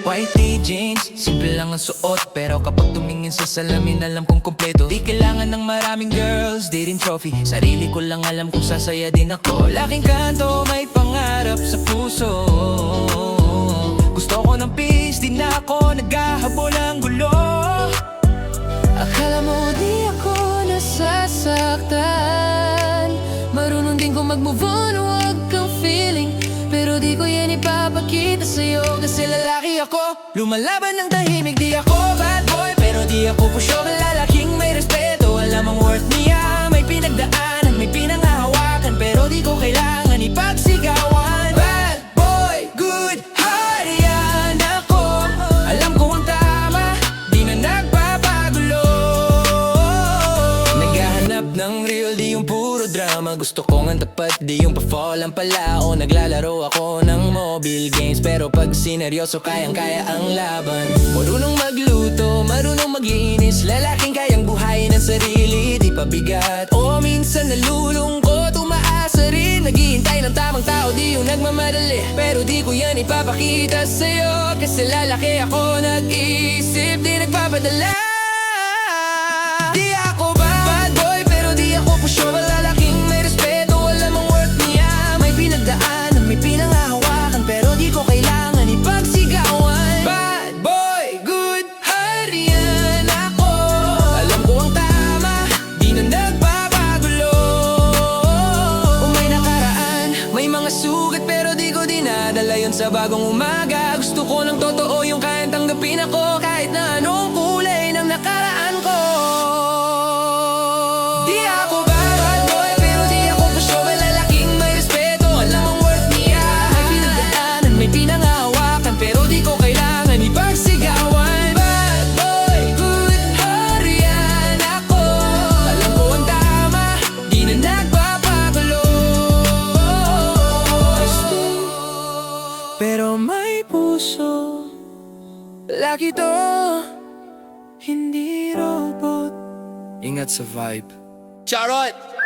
White tee jeans, simple lang ang suot. Pero kapag tumingin sa salamin alam kong kompleto. Di kailangan ng maraming girls, di rin trophy. Sarili ko lang alam kung sasaya din ako. Laking kanto, may pangarap sa puso. Gusto ko ng peace, di na ako naghahabol ng gulo. Akala mo di ako nasasaktan. Marunong din ko mag-move on, huwag kang feeling Pero di ko yan ipapakita sa'yo Kasi lalaki ako. Lumalaban ng tahimik, di ako bad boy Pero di ako pusyo, drama. Gusto ko nga tapat, di yung pa-fall ang palao Naglalaro ako ng mobile games. Pero pag sineryoso, kayang-kaya ang laban. Marunong magluto, marunong maginis Lalaking kayang buhayin ang sarili Di pa bigat, o minsan nalulungkot Umaasa rin, naghihintay ng tamang tao Di yung nagmamadali. Pero di ko yan ipapakita sa'yo. Kasi lalaki ako, nag-iisip Di nagpapadala dinadala yun sa bagong umaga. Gusto ko ng totoo yung kayang tanggapin ako. Kahit na Laki to Hindi robot Ingat sa vibe Charot!